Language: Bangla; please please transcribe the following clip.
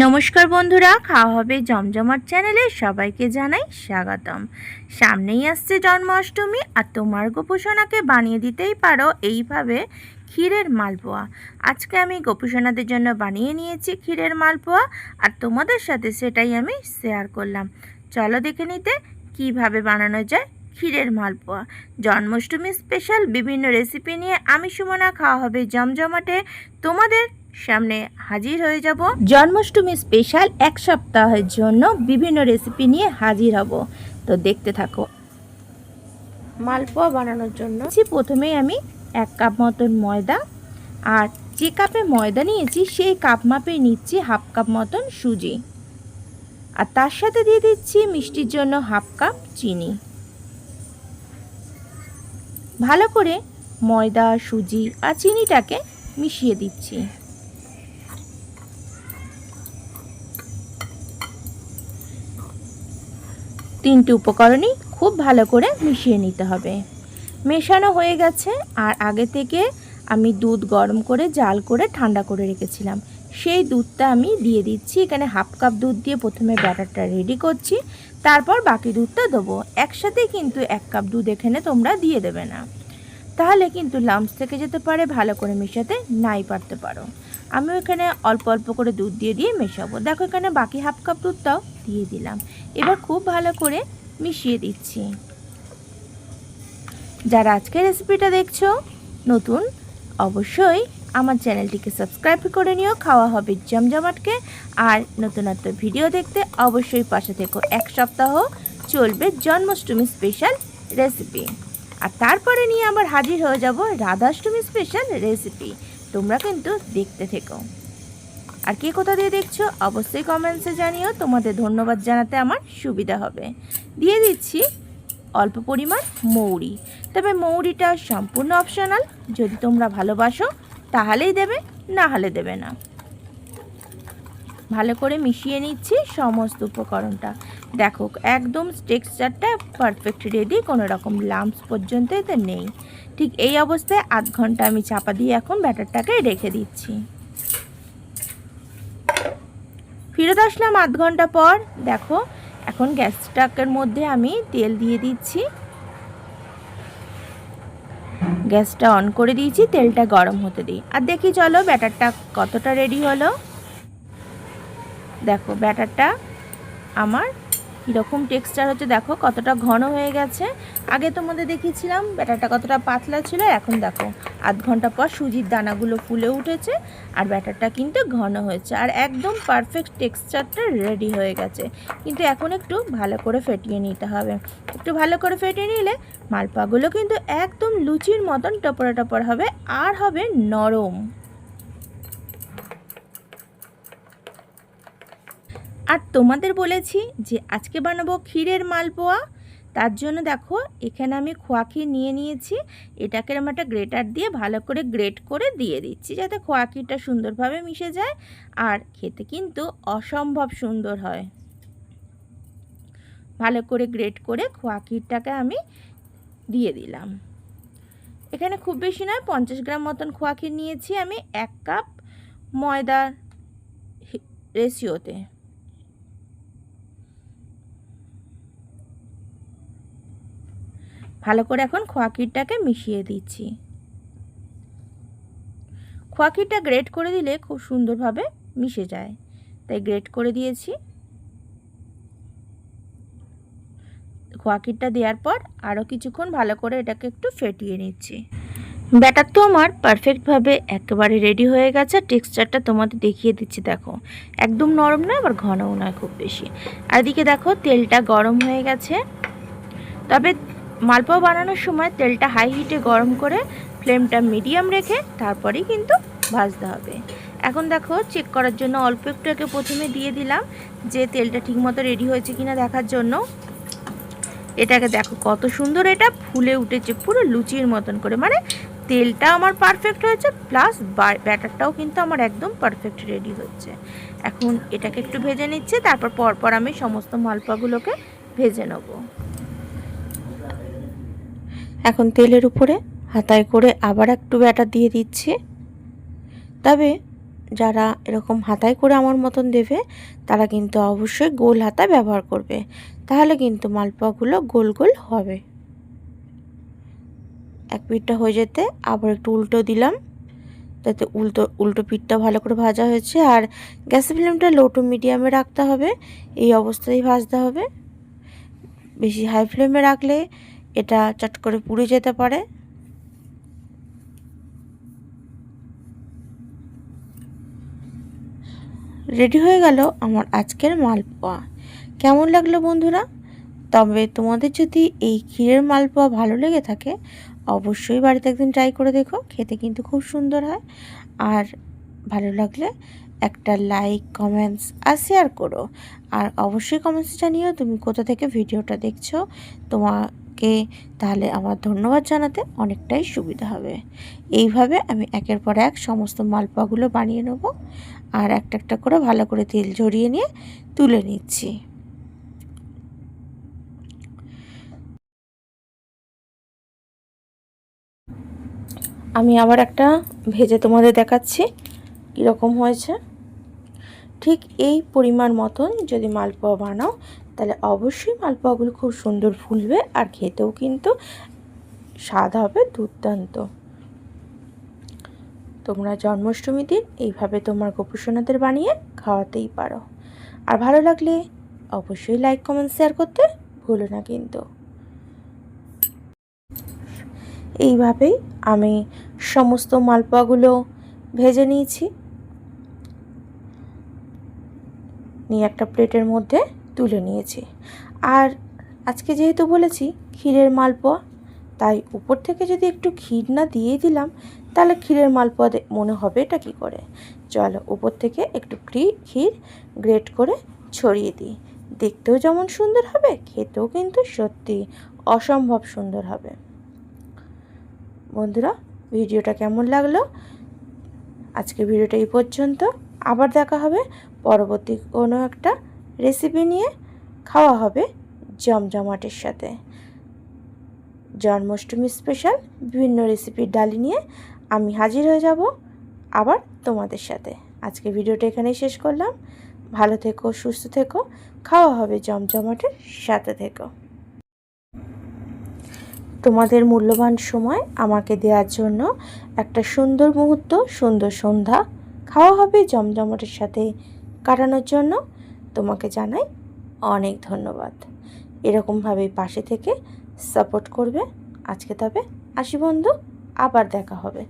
নমস্কার বন্ধুরা, খাওয়া হবে জমজমাট চ্যানেলে সবাইকে জানাই স্বাগতম। সামনেই আসছে জন্মাষ্টমী, আর তোমার গোপুসোনাকে বানিয়ে দিতেই পারো এইভাবে ক্ষীরের মালপোয়া। আজকে আমি গোপুসোনাদের জন্য বানিয়ে নিয়েছি ক্ষীরের মালপোয়া, আর তোমাদের সাথে সেটাই আমি শেয়ার করলাম। চলো দেখে নিতে কীভাবে বানানো যায় ক্ষীরের মালপোয়া। জন্মাষ্টমী স্পেশাল বিভিন্ন রেসিপি নিয়ে আমি সুমনা, খাওয়া হবে জমজমাটে। তোমাদের সামনে হাজির হয়ে যাব। জন্মাষ্টমী স্পেশাল এক সপ্তাহের জন্য বিভিন্ন রেসিপি নিয়ে হাজির হব। তো দেখতে থাকো। মালপোয়া বানানোর জন্য প্রথমেই আমি এক কাপ মতন ময়দা আর যে কাপে ময়দা নিয়েছি সেই কাপ মাপে নিচ্ছি হাফ কাপ মতন সুজি। আর তার সাথে দিয়ে দিচ্ছি মিষ্টির জন্য হাফ কাপ চিনি। ভালো করে ময়দা সুজি আর চিনিটাকে মিশিয়ে দিচ্ছি। তিনটি উপকরণই খুব ভালো করে মিশিয়ে নিতে হবে। মেশানো হয়ে গেছে আর আগে থেকে আমি দুধ গরম করে জাল করে ঠান্ডা করে রেখেছিলাম। সেই দুধটা আমি দিয়ে দিচ্ছি। এখানে হাফ কাপ দুধ দিয়ে প্রথমে ব্যাটারটা রেডি করছি। তারপর বাকি দুধটা দেবো। একসাথে কিন্তু এক কাপ দুধ এখানে তোমরা দিয়ে দেবে না। তাহলে কিন্তু লাম্পস থেকে যেতে পারে, ভালো করে মেশাতে নাই পারতে পারো। আমি এখানে অল্প অল্প করে দুধ দিয়ে দিয়ে মেশাবো। দেখো এখানে বাকি হাফ কাপ দুধটাও দিয়ে দিলাম। এবার খুব ভালো করে মিশিয়ে দিচ্ছি। যারা আজকে রেসিপিটা দেখছ, নতুন, অবশ্যই আমার চ্যানেলটিকে সাবস্ক্রাইব করে নিও। খাওয়া হবে জমজমাটকে। আর নতুনত্ব ভিডিও দেখতে অবশ্যই পাশে থেকো। এক সপ্তাহ চলবে জন্মাষ্টমী স্পেশাল রেসিপি আর তারপরে নিয়ে আবার হাজির হয়ে যাব রাধাষ্টমী স্পেশাল রেসিপি তোমরা কিন্তু দেখতে থেকো। আর কে কোথা দিয়ে দেখছ, অবশ্যই কমেন্টসে জানিও। তোমাদের ধন্যবাদ জানাতে আমার সুবিধা হবে। দিয়ে দিচ্ছি অল্প পরিমাণ মৌরি। তবে মৌরিটা সম্পূর্ণ অপশনাল যদি তোমরা ভালোবাসো, তাহলেই দেবে, না হলে দেবে না। ভালো করে মিশিয়ে নিচ্ছি সমস্ত উপকরণটা। দেখো, একদম টেক্সচারটা পারফেক্ট রেডি কোনো রকম লাম্পস পর্যন্ত এতে নেই। ঠিক এই অবস্থায় আধ ঘণ্টা আমি চাপা দিয়ে এখন ব্যাটারটাকে রেখে দিচ্ছি। ফিরত আসলাম আধ ঘণ্টা পর। দেখো, এখন গ্যাসটাকের মধ্যে আমি তেল দিয়ে দিচ্ছি। গ্যাসটা অন করে দিয়েছি, তেলটা গরম হতে দিই। আর দেখি, চলো, ব্যাটারটা কতটা রেডি হলো। দেখো, ব্যাটারটা আমার কীরকম টেক্সচার হচ্ছে, দেখো কতটা ঘন হয়ে গেছে। আগে তোমাদের দেখিয়েছিলাম, ব্যাটারটা কতটা পাতলা ছিল, এখন দেখো আধ ঘণ্টা পর সুজির দানাগুলো ফুলে উঠেছে আর ব্যাটারটা কিন্তু ঘন হয়েছে আর একদম পারফেক্ট টেক্সচারটা রেডি হয়ে গেছে। কিন্তু এখন একটু ভালো করে ফেটিয়ে নিতে হবে। একটু ভালো করে ফেটিয়ে নিলে মালপাগুলো কিন্তু একদম লুচির মতন টপরা টপর হবে আর হবে নরম। আর তোমাদের বলেছি যে আজকে বানাবো ক্ষীরের মালপোয়া। তার জন্য দেখো, এখানে আমি খোয়া ক্ষীর নিয়ে নিয়েছি। এটাকে আমি একটা গ্রেটার দিয়ে ভালো করে গ্রেট করে দিয়ে দিচ্ছি যাতে খোয়া ক্ষীরটা সুন্দরভাবে মিশে যায় আর খেতে কিন্তু অসম্ভব সুন্দর হয়। ভালো করে গ্রেট করে খোয়া ক্ষীরটাকে আমি দিয়ে দিলাম। এখানে খুব বেশি নয়, পঞ্চাশ গ্রাম মতন খোয়া ক্ষীর নিয়েছি আমি এক কাপ ময়দার রেশিওতে। ভালো করে এখন খোয়াকিরটাকে মিশিয়ে দিচ্ছি। খোয়াকিরটা গ্রেট করে দিলে খুব সুন্দরভাবে মিশে যায়। তাই গ্রেট করে দিয়েছি। খোয়াকিরটা দেওয়ার পর আরও কিছুক্ষণ ভালো করে এটাকে একটু ফেটিয়ে নিচ্ছি। ব্যাটার তো আমার পারফেক্টভাবে একেবারে রেডি হয়ে গেছে। টেক্সচারটা তোমাদের দেখিয়ে দিচ্ছি, দেখো। একদম নরম নয়, আবার ঘনও নয় খুব বেশি। আর এদিকে দেখো তেলটা গরম হয়ে গেছে। তবে মালপোয়া বানানোর সময় তেলটা হাই হিটে গরম করে ফ্লেমটা মিডিয়াম রেখে তারপরেই কিন্তু ভাজতে হবে। এখন দেখো চেক করার জন্য অল্প একটু একে প্রথমে দিয়ে দিলাম যে তেলটা ঠিকমতো রেডি হয়েছে কিনা দেখার জন্য। এটাকে দেখো কত সুন্দর এটা ফুলে উঠেছে, পুরো লুচির মতন করে। মানে তেলটা আমার পারফেক্ট হয়েছে প্লাস ব্যাটারটাও কিন্তু আমার একদম পারফেক্ট রেডি হচ্ছে। এখন এটাকে একটু ভেজে নিচ্ছে, তারপর পরপর আমি সমস্ত মালপোয়াগুলোকে ভেজে নেব। এখন তেলের উপরে হাতায় করে আবার একটু ব্যাটার দিয়ে দিচ্ছি। তবে যারা এরকম হাতায় করে আমার মতন দেবে, তারা কিন্তু অবশ্যই গোল হাতা ব্যবহার করবে। তাহলে কিন্তু মালপোয়াগুলো গোল গোল হবে। এক পিঠটা হয়ে যেতে আবার একটু উল্টো দিলাম। যাতে উল্টো উল্টো পিঠটা ভালো করে ভাজা হয়েছে। আর গ্যাসের ফ্লেমটা লো টু মিডিয়ামে রাখতে হবে। এই অবস্থায় ভাজতে হবে। বেশি হাই ফ্লেমে রাখলে এটা চট করে পুড়ে যেতে পারে। রেডি হয়ে গেল আমার আজকের মালপোয়া। কেমন লাগল বন্ধুরা? তবে তোমাদের যদি এই ক্ষীরের মালপোয়া ভালো লেগে থাকে, অবশ্যই বাড়িতে একদিন ট্রাই করে দেখো, খেতে কিন্তু খুব সুন্দর হয়। আর ভালো লাগলে একটা লাইক কমেন্টস আর শেয়ার করো। আর অবশ্যই কমেন্টস জানিও তুমি কোথা থেকে ভিডিওটা দেখছ। তোমাকে তাহলে আমার ধন্যবাদ জানাতে অনেকটাই সুবিধা হবে। এইভাবে আমি একের পর এক সমস্ত মালপোয়াগুলো বানিয়ে নেব আর একটা একটা করে ভালো করে তেল ঝরিয়ে নিয়ে তুলে নিচ্ছি। আমি আবার একটা ভেজে তোমাদের দেখাচ্ছি, কীরকম হয়েছে। ঠিক এই পরিমাণ মতন যদি মালপোয়া বানাও তাহলে অবশ্যই মালপোয়াগুলো খুব সুন্দর ফুলবে আর খেতেও কিন্তু স্বাদ হবে দুর্দান্ত। তোমরা জন্মাষ্টমী দিন এইভাবে তোমার গোপুসোনাদের বানিয়ে খাওয়াতেই পারো। আর ভালো লাগলে অবশ্যই লাইক, কমেন্ট, শেয়ার করতে ভুলো না কিন্তু। এইভাবেই আমি সমস্ত মালপোয়াগুলো ভেজে নিয়েছি। নিয়ে একটা প্লেটের মধ্যে তুলে নিয়েছি। আর আজকে যেহেতু বলেছি ক্ষীরের মালপোয়া, তাই উপর থেকে যদি একটু ক্ষীর না দিয়ে দিলাম, তাহলে ক্ষীরের মালপোয়া মনে হবে এটা কী করে? চলো উপর থেকে একটু ক্ষীর গ্রেট করে ছড়িয়ে দিই। দেখতেও যেমন সুন্দর হবে, খেতেও কিন্তু সত্যি অসম্ভব সুন্দর হবে। বন্ধুরা, ভিডিওটা কেমন লাগল? আজকে ভিডিওটা এই পর্যন্ত। আবার দেখা হবে পরবর্তী কোনো একটা রেসিপি নিয়ে খাওয়া হবে জমজমাটের সাথে। জন্মাষ্টমী স্পেশাল বিভিন্ন রেসিপির ডালি নিয়ে আমি হাজির হয়ে যাব আবার তোমাদের সাথে। আজকে ভিডিওটা এখানেই শেষ করলাম। ভালো থেকো, সুস্থ থেকো, খাওয়া হবে জমজমাটের সাথে থেকো। তোমাদের মূল্যবান সময় আমাকে দেওয়ার জন্য একটা সুন্দর মুহূর্ত, সুন্দর সন্ধ্যা খাওয়া হবে জমজমাটের সাথে কাটানোর জন্য। তোমাকে জানাই অনেক ধন্যবাদ। এরকমভাবেই পাশে থেকে সাপোর্ট করবে। আজকে তবে আসি বন্ধু, আবার দেখা হবে।